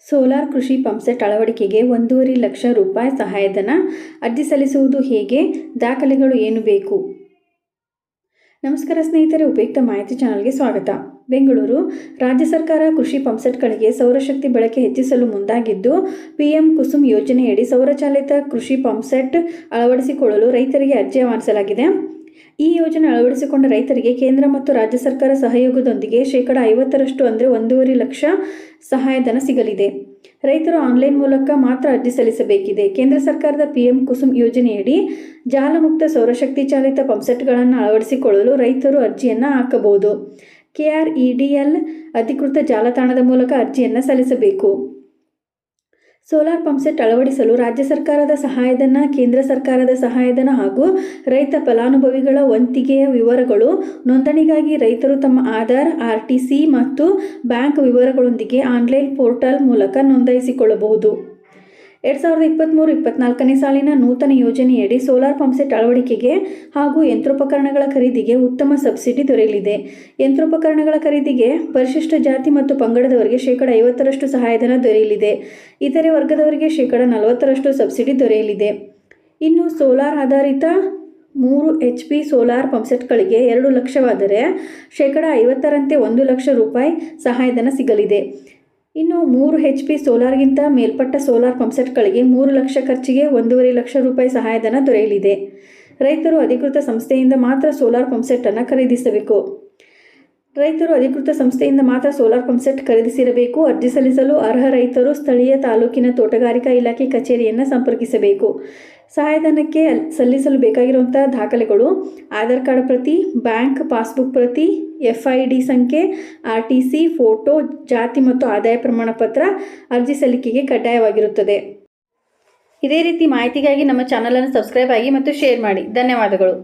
Solar ಕೃಷಿ pump set ಅಳವಡಿಕೆಗೆ ಒಂದೂವರೆ ಲಕ್ಷ ರೂಪಾಯಿ ಸಹಾಯಧನ. ಅರ್ಜಿ ಸಲ್ಲಿಸುವುದು ಹೇಗೆ? ದಾಖಲೆಗಳು ಏನು ಬೇಕು? ನಮಸ್ಕಾರ ಸ್ನೇಹಿತರೆ, ಉಪಯುಕ್ತ ಮಾಹಿತಿ ಚಾನಲ್ಗೆ ಸ್ವಾಗತ. ಬೆಂಗಳೂರು ರಾಜ್ಯ ಸರ್ಕಾರ ಕೃಷಿ ಪಂಪ್ಸೆಟ್ಗಳಿಗೆ ಸೌರಶಕ್ತಿ ಬಳಕೆ ಹೆಚ್ಚಿಸಲು ಮುಂದಾಗಿದ್ದು, ಪಿಎಂ ಕುಸುಮ್ ಯೋಜನೆಯಡಿ ಸೌರಚಾಲಿತ ಕೃಷಿ ಪಂಪ್ಸೆಟ್ ಅಳವಡಿಸಿಕೊಳ್ಳಲು ರೈತರಿಗೆ ಅರ್ಜಿ ಆಹ್ವಾನಿಸಲಾಗಿದೆ. ಈ ಯೋಜನೆ ಅಳವಡಿಸಿಕೊಂಡ ರೈತರಿಗೆ ಕೇಂದ್ರ ಮತ್ತು ರಾಜ್ಯ ಸರ್ಕಾರ ಸಹಯೋಗದೊಂದಿಗೆ ಶೇಕಡ ಐವತ್ತರಷ್ಟು ಅಂದರೆ ಒಂದೂವರೆ ಲಕ್ಷ ಸಹಾಯಧನ ಸಿಗಲಿದೆ. ರೈತರು ಆನ್ಲೈನ್ ಮೂಲಕ ಮಾತ್ರ ಅರ್ಜಿ ಸಲ್ಲಿಸಬೇಕಿದೆ. ಕೇಂದ್ರ ಸರ್ಕಾರದ ಪಿಎಂ ಕುಸುಮ್ ಯೋಜನೆಯಡಿ ಜಾಲಮುಕ್ತ ಸೌರಶಕ್ತಿ ಚಾಲಿತ ಪಂಪ್ಸೆಟ್ಗಳನ್ನು ಅಳವಡಿಸಿಕೊಳ್ಳಲು ರೈತರು ಅರ್ಜಿಯನ್ನು ಹಾಕಬಹುದು. ಕೆಆರ್ಇಡಿಎಲ್ ಅಧಿಕೃತ ಜಾಲತಾಣದ ಮೂಲಕ ಅರ್ಜಿಯನ್ನು ಸಲ್ಲಿಸಬೇಕು. ಸೋಲಾರ್ ಪಂಪ್ಸೆಟ್ ಅಳವಡಿಸಲು ರಾಜ್ಯ ಸರ್ಕಾರದ ಸಹಾಯಧನ, ಕೇಂದ್ರ ಸರ್ಕಾರದ ಸಹಾಯಧನ ಹಾಗೂ ರೈತ ಫಲಾನುಭವಿಗಳ ವಂತಿಗೆಯ ವಿವರಗಳು, ನೋಂದಣಿಗಾಗಿ ರೈತರು ತಮ್ಮ ಆಧಾರ್ ಆರ್ಟಿಸಿ ಮತ್ತು ಬ್ಯಾಂಕ್ ವಿವರಗಳೊಂದಿಗೆ ಆನ್ಲೈನ್ ಪೋರ್ಟಲ್ ಮೂಲಕ ನೋಂದಾಯಿಸಿಕೊಳ್ಳಬಹುದು. ಎರಡು ಸಾವಿರದ ಇಪ್ಪತ್ತ್ಮೂರು ಇಪ್ಪತ್ನಾಲ್ಕನೇ ಸಾಲಿನ ನೂತನ ಯೋಜನೆಯಡಿ ಸೋಲಾರ್ ಪಂಪ್ಸೆಟ್ ಅಳವಡಿಕೆಗೆ ಹಾಗೂ ಯಂತ್ರೋಪಕರಣಗಳ ಖರೀದಿಗೆ ಉತ್ತಮ ಸಬ್ಸಿಡಿ ದೊರೆಯಲಿದೆ. ಯಂತ್ರೋಪಕರಣಗಳ ಖರೀದಿಗೆ ಪರಿಶಿಷ್ಟ ಜಾತಿ ಮತ್ತು ಪಂಗಡದವರಿಗೆ ಶೇಕಡ ಐವತ್ತರಷ್ಟು ಸಹಾಯಧನ ದೊರೆಯಲಿದೆ. ಇತರೆ ವರ್ಗದವರಿಗೆ ಶೇಕಡ ನಲವತ್ತರಷ್ಟು ಸಬ್ಸಿಡಿ ದೊರೆಯಲಿದೆ. ಇನ್ನು ಸೋಲಾರ್ ಆಧಾರಿತ ಮೂರು ಎಚ್ ಪಿ ಸೋಲಾರ್ ಪಂಪ್ಸೆಟ್ಗಳಿಗೆ ಎರಡು ಲಕ್ಷವಾದರೆ ಶೇಕಡ ಐವತ್ತರಂತೆ ಒಂದು ಲಕ್ಷ ರೂಪಾಯಿ ಸಹಾಯಧನ ಸಿಗಲಿದೆ. ಇನ್ನು ಮೂರು ಹೆಚ್ ಪಿ ಸೋಲಾರ್ಗಿಂತ ಮೇಲ್ಪಟ್ಟ ಸೋಲಾರ್ ಪಂಪ್ಸೆಟ್ಗಳಿಗೆ ಮೂರು ಲಕ್ಷ ಖರ್ಚಿಗೆ ಒಂದೂವರೆ ಲಕ್ಷ ರೂಪಾಯಿ ಸಹಾಯಧನ ದೊರೆಯಲಿದೆ. ರೈತರು ಅಧಿಕೃತ ಸಂಸ್ಥೆಯಿಂದ ಮಾತ್ರ ಸೋಲಾರ್ ಪಂಪ್ಸೆಟ್ಟನ್ನು ಖರೀದಿಸಬೇಕು. ರೈತರು ಅಧಿಕೃತ ಸಂಸ್ಥೆಯಿಂದ ಮಾತ್ರ ಸೋಲಾರ್ ಪಂಪ್ಸೆಟ್ ಖರೀದಿಸಿರಬೇಕು. ಅರ್ಜಿ ಸಲ್ಲಿಸಲು ಅರ್ಹ ರೈತರು ಸ್ಥಳೀಯ ತಾಲೂಕಿನ ತೋಟಗಾರಿಕಾ ಇಲಾಖೆ ಕಚೇರಿಯನ್ನು ಸಂಪರ್ಕಿಸಬೇಕು. ಸಹಾಯಧನಕ್ಕೆ ಸಲ್ಲಿಸಲು ಬೇಕಾಗಿರುವಂಥ ದಾಖಲೆಗಳು ಆಧಾರ್ ಕಾರ್ಡ್ ಪ್ರತಿ, ಬ್ಯಾಂಕ್ ಪಾಸ್ಬುಕ್ ಪ್ರತಿ, ಎಫ್ ಐ ಡಿ ಸಂಖ್ಯೆ, ಆರ್ ಟಿ ಸಿ, ಫೋಟೋ, ಜಾತಿ ಮತ್ತು ಆದಾಯ ಪ್ರಮಾಣ ಪತ್ರ ಅರ್ಜಿ ಸಲ್ಲಿಕೆಗೆ ಕಡ್ಡಾಯವಾಗಿರುತ್ತದೆ. ಇದೇ ರೀತಿ ಮಾಹಿತಿಗಾಗಿ ನಮ್ಮ ಚಾನಲನ್ನು ಸಬ್ಸ್ಕ್ರೈಬ್ ಆಗಿ ಮತ್ತು ಶೇರ್ ಮಾಡಿ. ಧನ್ಯವಾದಗಳು.